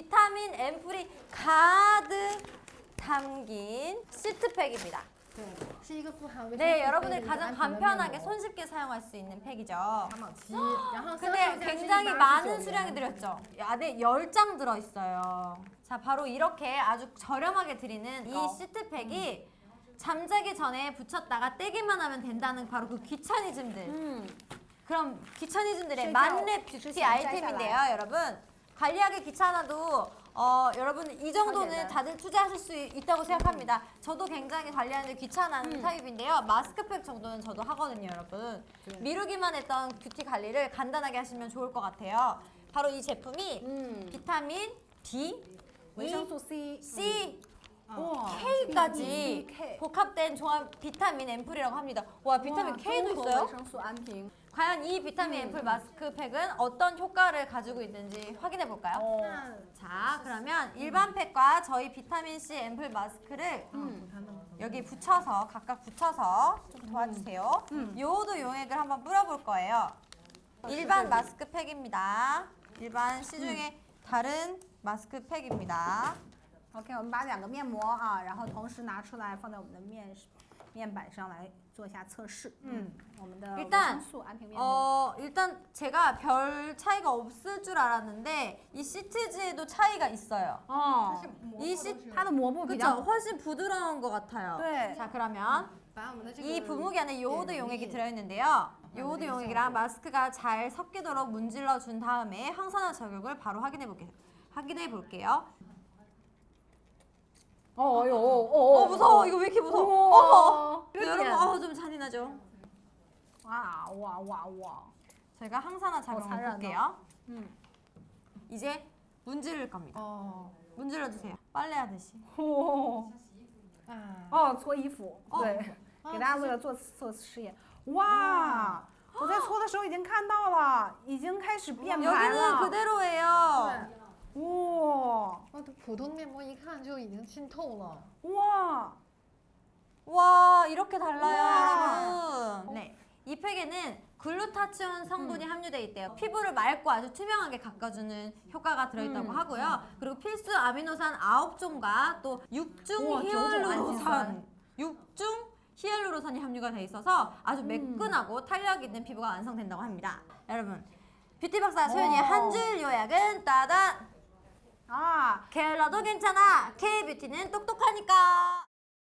비타민 앰플이 가득 담긴 시트팩입니다. 네, 네 여러분들 가장 간편하게 손쉽게 사용할 수 있는 팩이죠. 근데 굉장히 많은 수량이 들었죠. 안에 10장 들어있어요. 자, 바로 이렇게 아주 저렴하게 드리는 이 시트팩이 잠자기 전에 붙였다가 떼기만 하면 된다는 바로 그 귀차니즘들. 그럼 귀차니즘들의 만렙 뷰티 아이템인데요, 여러분. 관리하기 귀찮아도 어, 여러분 이 정도는 다들 투자하실 수 있다고 생각합니다. 저도 굉장히 관리하는 귀찮은 타입인데요. 마스크팩 정도는 저도 하거든요, 여러분. 미루기만 했던 뷰티 관리를 간단하게 하시면 좋을 것 같아요. 바로 이 제품이 비타민 B, E, C, 어. K까지 복합된 종합 비타민 앰플이라고 합니다. 와 비타민 K도 있어요? 과연 이 비타민 앰플 마스크팩은 어떤 효과를 가지고 있는지 확인해 볼까요? 자 그러면 일반 팩과 저희 비타민 C 앰플 마스크를 음, 여기 붙여서 각각 붙여서 좀 도와주세요. 요오드 용액을 한번 뿌려볼 거예요. 일반 마스크팩입니다. 일반 시중에 다른 마스크팩입니다. OK，我们把两个面膜啊，然后同时拿出来放在我们的面面板上来做一下测试。嗯，我们的维 일단 生素安瓶面膜。 어 일단 제가 별 차이가 없을 줄 알았는데 이 시트지에도 차이가 있어요. 哦， 이 시, 它的膜布比 그쵸 较 훨씬 부드러운 것 같아요. 对 자 그러면 把我们的这个 이 분무기 안에 요오드 네, 용액이 네. 들어있는데요. 요오드 용액이랑 마스크가 잘 섞이도록 문질러 준 다음에 항산화 작용을 바로 확인해 볼게요. 확인해 볼게요. 哦哟哦 어 무서워 이거 왜 이렇게 무서워? 어머 哦， 여러분 어좀 잔인하죠. 哇哇哇哇！ 저희가 항산화 작용을 잔인하다. 볼게요. 嗯， 이제 문지를 겁니다. 哦 문질러 주세요. 빨래하듯이. 哦 啊，哦，搓衣服，哦对，给大家为了做做实验。哇！我在搓的时候已经看到了，已经开始变白 여기는 了。 그대로예요. 哇哇，这普通面膜一看就已经浸透了。哇！ 와 이렇게 달라요 우와. 여러분 네, 이 팩에는 글루타치온 성분이 함유되어 있대요 피부를 맑고 아주 투명하게 가꿔주는 효과가 들어있다고 음. 하고요 그리고 필수 아미노산 9종과 또 6중 우와, 히알루로산 안진산. 6중 히알루로산이 함유가 돼 있어서 아주 음. 매끈하고 탄력 있는 피부가 완성된다고 합니다 여러분 뷰티박사 소연이의 오. 한 줄 요약은 따단 啊， 켈러도 괜찮아. K뷰티는 똑똑하니까